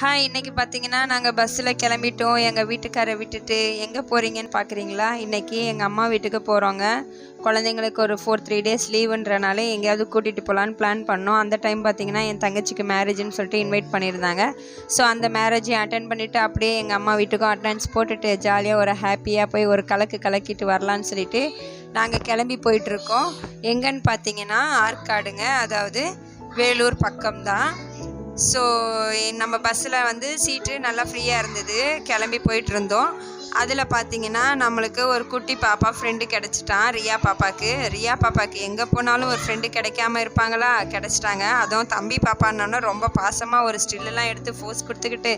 Hi இன்றைக்கி பார்த்தீங்கன்னா நாங்கள் பஸ்ஸில் கிளம்பிட்டோம். எங்கள் வீட்டுக்காரை விட்டுட்டு எங்கே போகிறீங்கன்னு பார்க்குறீங்களா இன்றைக்கி எங்கள் அம்மா வீட்டுக்கு போகிறோங்க குழந்தைங்களுக்கு ஒரு ஃபோர் த்ரீ டேஸ் லீவுன்றனால எங்கேயாவது கூட்டிகிட்டு போகலான்னு பிளான் பண்ணோம். அந்த டைம் பார்த்தீங்கன்னா என் தங்கச்சிக்கு மேரேஜ்னு சொல்லிட்டு இன்வைட் பண்ணியிருந்தாங்க. ஸோ அந்த மேரேஜை அட்டன் பண்ணிவிட்டு அப்படியே எங்கள் அம்மா வீட்டுக்கும் அட்டன்ஸ் போட்டுட்டு ஜாலியாக ஒரு ஹாப்பியாக போய் ஒரு கலக்கு கலக்கிட்டு வரலான்னு சொல்லிட்டு நாங்கள் கிளம்பி போயிட்டுருக்கோம் எங்கன்னு பார்த்தீங்கன்னா ஆற்காடுங்க. அதாவது வேலூர் பக்கம்தான். ஸோ நம்ம பஸ்ஸில் வந்து சீட்டு நல்லா ஃப்ரீயாக இருந்தது. கிளம்பி போயிட்டு இருந்தோம் அதில் பார்த்தீங்கன்னா நம்மளுக்கு ஒரு குட்டி பாப்பா ஃப்ரெண்டு கிடச்சிட்டான் ரியா பாப்பாவுக்கு. ரியா பாப்பாவுக்கு எங்கே போனாலும் ஒரு ஃப்ரெண்டு கிடைக்காம இருப்பாங்களா? கிடச்சிட்டாங்க. அதுவும் தம்பி பாப்பான்னொன்னே ரொம்ப பாசமாக ஒரு ஸ்டில்லெலாம் எடுத்து ஃபோர்ஸ் கொடுத்துக்கிட்டு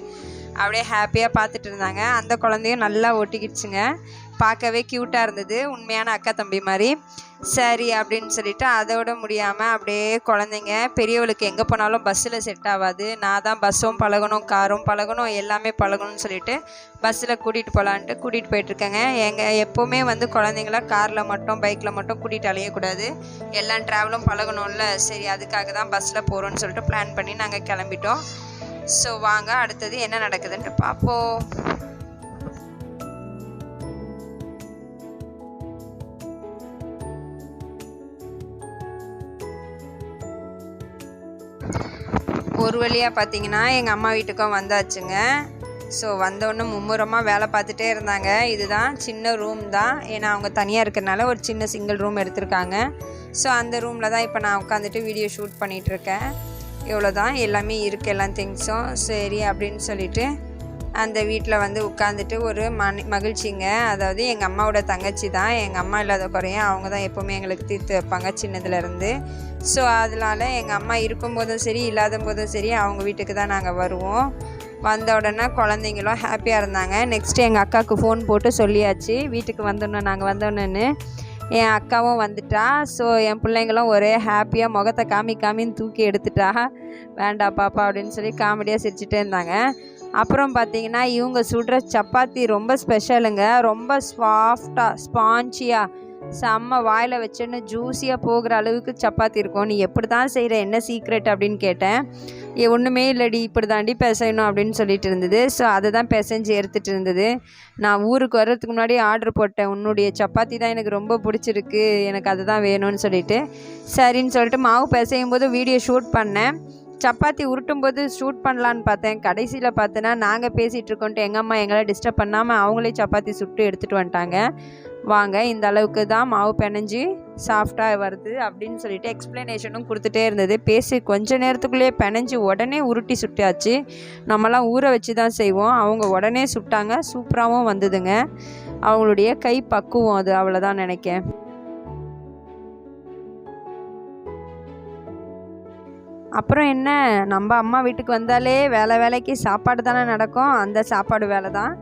அப்படியே ஹாப்பியாக பார்த்துட்டு இருந்தாங்க. அந்த குழந்தையும் நல்லா ஒட்டிக்கிடுச்சுங்க. பார்க்கவே க்யூட்டாக இருந்தது. உண்மையான அக்கா தம்பி மாதிரி. சரி அப்படின்னு சொல்லிட்டு அதோட முடியாமல் அப்படியே குழந்தைங்க பெரியவளுக்கு எங்கே போனாலும் பஸ்ஸில் செட் ஆகாது நான் தான் பஸ்ஸும் பழகணும் காரும் பழகணும் எல்லாமே பழகணும்னு சொல்லிட்டு பஸ்ஸில் கூட்டிகிட்டு போகலான்ட்டு கூட்டிகிட்டு போயிட்டுருக்கேங்க எங்கள் எப்போவுமே வந்து குழந்தைங்கள காரில் மட்டும் பைக்கில் மட்டும் கூட்டிகிட்டு அலையக்கூடாது எல்லா ட்ராவலும் பழகணும்ல. சரி அதுக்காக தான் பஸ்ஸில் போகிறோன்னு சொல்லிட்டு பிளான் பண்ணி நாங்கள் கிளம்பிட்டோம். ஸோ வாங்க அடுத்தது என்ன நடக்குதுன்ட்டு பார்ப்போம். ஒரு வழியாக பார்த்தீங்கன்னா எங்கள் அம்மா வீட்டுக்கும் வந்தாச்சுங்க. ஸோ வந்தோடனே மும்முரமாக வேலை பார்த்துட்டே இருந்தாங்க. இதுதான் சின்ன ரூம் தான். ஏன்னா அவங்க தனியாக இருக்கிறனால ஒரு சின்ன சிங்கிள் ரூம் எடுத்திருக்காங்க. ஸோ அந்த ரூமில் தான் இப்போ நான் உட்காந்துட்டு வீடியோ ஷூட் பண்ணிகிட்ருக்கேன் இவ்வளோ தான் எல்லாமே இருக்குது எல்லா திங்ஸும் சரி அப்படின்னு சொல்லிவிட்டு அந்த வீட்டில் வந்து உட்காந்துட்டு ஒரு மனி மகிழ்ச்சிங்க. அதாவது எங்கள் அம்மாவோட தங்கச்சி தான். எங்கள் அம்மா இல்லாத குறையும் அவங்க தான் எப்போவுமே எங்களுக்கு தீர்த்து வைப்பாங்க சின்னதுலேருந்து ஸோ அதனால எங்கள் அம்மா இருக்கும்போதும் சரி இல்லாத போதும் சரி அவங்க வீட்டுக்கு தான் நாங்கள் வருவோம். வந்த உடனே குழந்தைங்களும் ஹாப்பியாக இருந்தாங்க. நெக்ஸ்ட்டு எங்கள் அக்காவுக்கு ஃபோன் போட்டு சொல்லியாச்சு. வீட்டுக்கு வந்தோன்னே நாங்கள் வந்தோன்னு என் அக்காவும் வந்துட்டா. ஸோ என் பிள்ளைங்களும் ஒரே ஹாப்பியாக முகத்தை காமி காமின்னு தூக்கி எடுத்துட்டா. வேண்டாம் பாப்பா அப்படின்னு சொல்லி காமெடியாக சிரிச்சுட்டே இருந்தாங்க. அப்புறம் பார்த்தீங்கன்னா இவங்க சுடுற சப்பாத்தி ரொம்ப ஸ்பெஷலுங்க ரொம்ப சாஃப்டாக ஸ்பான்ச்சியாக செம்ம வாயில் வச்சுன்னு ஜூஸியாக போகிற அளவுக்கு சப்பாத்தி இருக்கும். நீ எப்படி தான் செய்கிற என்ன சீக்ரெட் அப்படின்னு கேட்டேன். ஏ ஒன்றுமே இல்லடி இப்படி தாண்டி பிசையணும் அப்படின்னு சொல்லிட்டு இருந்தது. ஸோ அதை தான் பிசைஞ்சு எடுத்துகிட்டு இருந்தது. நான் ஊருக்கு வர்றதுக்கு முன்னாடி ஆர்டர் போட்டேன். உன்னுடைய சப்பாத்தி தான் எனக்கு ரொம்ப பிடிச்சிருக்கு. எனக்கு அதுதான் வேணும்னு சொல்லிட்டு. சரின்னு சொல்லிட்டு மாவு பிசையும் போது வீடியோ ஷூட் பண்ணேன். சப்பாத்தி உருட்டும் போது ஷூட் பண்ணலான்னு பார்த்தேன். கடைசியில் பார்த்தேன்னா நாங்கள் பேசிகிட்டு இருக்கோன்ட்டு எங்கள் அம்மா எங்களை டிஸ்டர்ப் பண்ணாமல் அவங்களே சப்பாத்தி சுட்டு எடுத்துகிட்டு வந்துட்டாங்க. வாங்க இந்த அளவுக்கு தான் மாவு பிணைஞ்சு சாஃப்டாக வருது அப்படின்னு சொல்லிட்டு எக்ஸ்ப்ளனேஷனும் கொடுத்துட்டே இருந்தது. பேசி கொஞ்ச நேரத்துக்குள்ளேயே பிணைஞ்சு உடனே உருட்டி சுட்டாச்சு. நம்மலாம் ஊற வச்சு தான் செய்வோம். அவங்க உடனே சுட்டாங்க. சூப்பராகவும் வந்ததுங்க. அவங்களுடைய கை பக்குவம் அது அவ்வளோதான் நினைக்கேன் அப்புறம் என்ன? நம்ம அம்மா வீட்டுக்கு வந்தாலே வேலை வேலைக்கு சாப்பாடு தானே நடக்கும். அந்த சாப்பாடு வேலை தான்.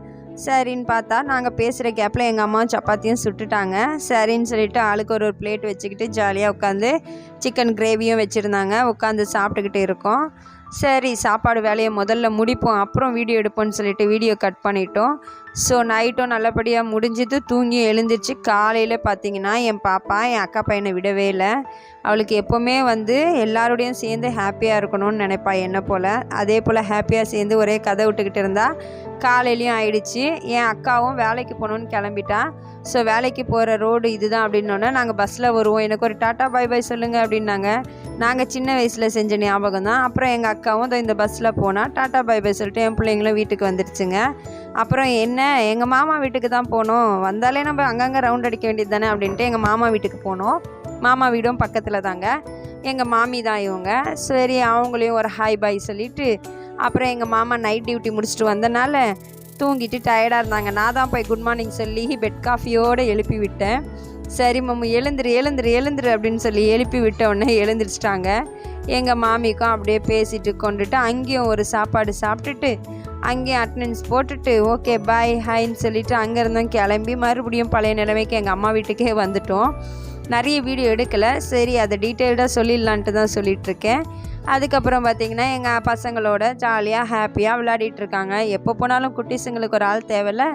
சரின்னு பார்த்தா நாங்கள் பேசுகிற கேப்பில் எங்கள் அம்மாவும் சப்பாத்தியும் சுட்டுட்டாங்க. சரின்னு சொல்லிட்டு ஆளுக்கு ஒரு ஒரு பிளேட் வச்சுக்கிட்டு ஜாலியாக உட்காந்து சிக்கன் கிரேவியும் வச்சுருந்தாங்க. உட்காந்து சாப்பிட்டுக்கிட்டு இருக்கோம். சரி சாப்பாடு வேலையை முதல்ல முடிப்போம். அப்புறம் வீடியோ எடுப்போம்னு சொல்லிட்டு வீடியோ கட் பண்ணிட்டோம். ஸோ நைட்டும் நல்லபடியாக முடிஞ்சது. தூங்கி எழுந்திரிச்சு. காலையில் பார்த்தீங்கன்னா என் பாப்பா என் அக்கா பையனை விடவே இல்லை. அவளுக்கு எப்போவுமே வந்து எல்லாரோடையும் சேர்ந்து ஹாப்பியாக இருக்கணும்னு நினைப்பா என்ன போல். அதே போல் ஹாப்பியாக சேர்ந்து ஒரே கதை விட்டுக்கிட்டு இருந்தா காலையிலையும் ஆயிடுச்சு. என் அக்காவும் வேலைக்கு போகணுன்னு கிளம்பிட்டா. ஸோ வேலைக்கு போகிற ரோடு இதுதான் அப்படின்னோடனே நாங்கள் பஸ்ஸில் வருவோம். எனக்கு ஒரு டாட்டா பாய் பாய் சொல்லுங்கள் அப்படின்னாங்க. நாங்கள் சின்ன வயசில் செஞ்ச ஞாபகம் தான். அப்புறம் எங்கள் அக்காவும் இந்த பஸ்ஸில் போனால் டாட்டா பாய் பாய் சொல்லிட்டு என் பிள்ளைங்களும் வீட்டுக்கு வந்துடுச்சுங்க அப்புறம் என்ன? எங்கள் மாமா வீட்டுக்கு தான் போனோம். வந்தாலே நம்ம அங்கங்கே ரவுண்ட் அடிக்க வேண்டியது தானே அப்படின்ட்டு எங்கள் மாமா வீட்டுக்கு போனோம். மாமா வீடும் பக்கத்தில் தாங்க எங்கள் மாமி தான் இவங்க. சரி அவங்களையும் ஒரு ஹாய் பாய் சொல்லிவிட்டு அப்புறம் எங்கள் மாமா நைட் டியூட்டி முடிச்சுட்டு வந்தனால தூங்கிட்டு டயர்டாக இருந்தாங்க. நான் தான் போய் குட் மார்னிங் சொல்லி பெட் காஃபியோடு எழுப்பி விட்டேன். சரி மம்மு எழுந்துரு எழுந்துரு எழுந்துரு அப்படின்னு சொல்லி எழுப்பி விட்ட உடனே எழுந்திரிச்சிட்டாங்க. எங்கள் மாமிக்கும் அப்படியே பேசிட்டு கொண்டுட்டு அங்கேயும் ஒரு சாப்பாடு சாப்பிட்டுட்டு அங்கேயும் அட்டண்டன்ஸ் போட்டுட்டு ஓகே பாய் ஹாய்ன்னு சொல்லிட்டு அங்கேருந்தும் கிளம்பி மறுபடியும் பழைய நிலைமைக்கு எங்கள் அம்மா வீட்டுக்கே வந்துட்டோம். நிறைய வீடியோ எடுக்கலை. சரி அதை டீட்டெயில்டாக சொல்லிடலான்ட்டு தான் சொல்லிகிட்ருக்கேன் அதுக்கப்புறம் பார்த்திங்கன்னா எங்கள் பசங்களோட ஜாலியாக ஹாப்பியாக விளையாடிட்டுருக்காங்க எப்போ போனாலும் குட்டிஸுங்களுக்கு ஒரு ஆள் தேவையில்ல.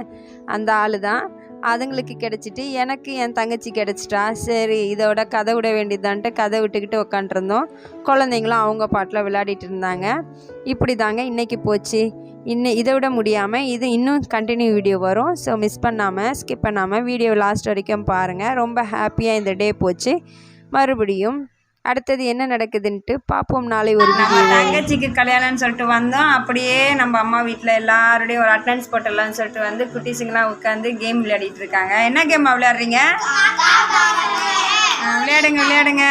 அந்த ஆள் தான் அதுங்களுக்கு கிடச்சிட்டு எனக்கு என் தங்கச்சி கிடச்சிட்டா. சரி இதோட கதை விட வேண்டியதான்ட்டு கதை விட்டுக்கிட்டு உக்காண்ட்ருந்தோம் குழந்தைங்களும் அவங்க பாட்டில் விளையாடிட்டு இருந்தாங்க. இப்படி தாங்க இன்றைக்கி போச்சு. இன்னும் இதை விட முடியாமல் இது இன்னும் கண்டினியூ வீடியோ வரும். ஸோ மிஸ் பண்ணாமல் ஸ்கிப் பண்ணாமல் வீடியோ லாஸ்ட் வரைக்கும் பாருங்கள் ரொம்ப ஹாப்பியாக இந்த டே போச்சு. மறுபடியும் அடுத்தது என்ன நடக்குதுன்ட்டு பார்ப்போம் நாளை ஒரு தங்கச்சிக்கு கல்யாணம்னு சொல்லிட்டு வந்தோம். அப்படியே நம்ம அம்மா வீட்டில் எல்லாரோடையும் ஒரு அட்டண்டன்ஸ் போட்டுடலாம்னு சொல்லிட்டு வந்து குட்டீஸுங்களாம் உட்காந்து கேம் விளையாடிட்டு இருக்காங்க. என்ன கேம் விளையாடுறீங்க? விளையாடுங்க விளையாடுங்க.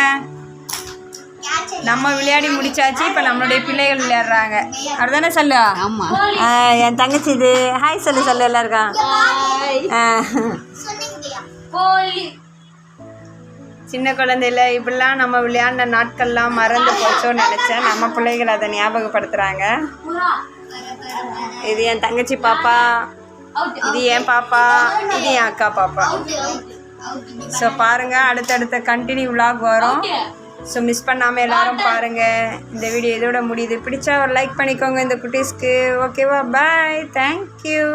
நம்ம விளையாடி முடிச்சாச்சு இப்போ நம்மளுடைய பிள்ளைகள் விளையாடுறாங்க. அப்படிதானே சொல்லு? ஆமா. ஆ, என் தங்கச்சி இது. ஹாய் சொல்லு சொல்லு எல்லாருக்கும். ஆ. சின்ன குழந்தையில இப்படிலாம் நம்ம விளையாடின நாட்கள்லாம் மறந்து போச்சோன்னு நினச்சேன். நம்ம பிள்ளைகள் அதை ஞாபகப்படுத்துகிறாங்க இது என் தங்கச்சி பாப்பா. இது என் பாப்பா. இது என் அக்கா பாப்பா. ஸோ பாருங்கள் அடுத்தடுத்த கண்டினியூ vlog வரும். ஸோ மிஸ் பண்ணாமல் எல்லாரும் பாருங்கள் இந்த வீடியோ இதோட முடியுது. பிடிச்சா ஒரு லைக் பண்ணிக்கோங்க இந்த குட்டீஸ்க்கு. ஓகேவா பாய் தேங்க்யூ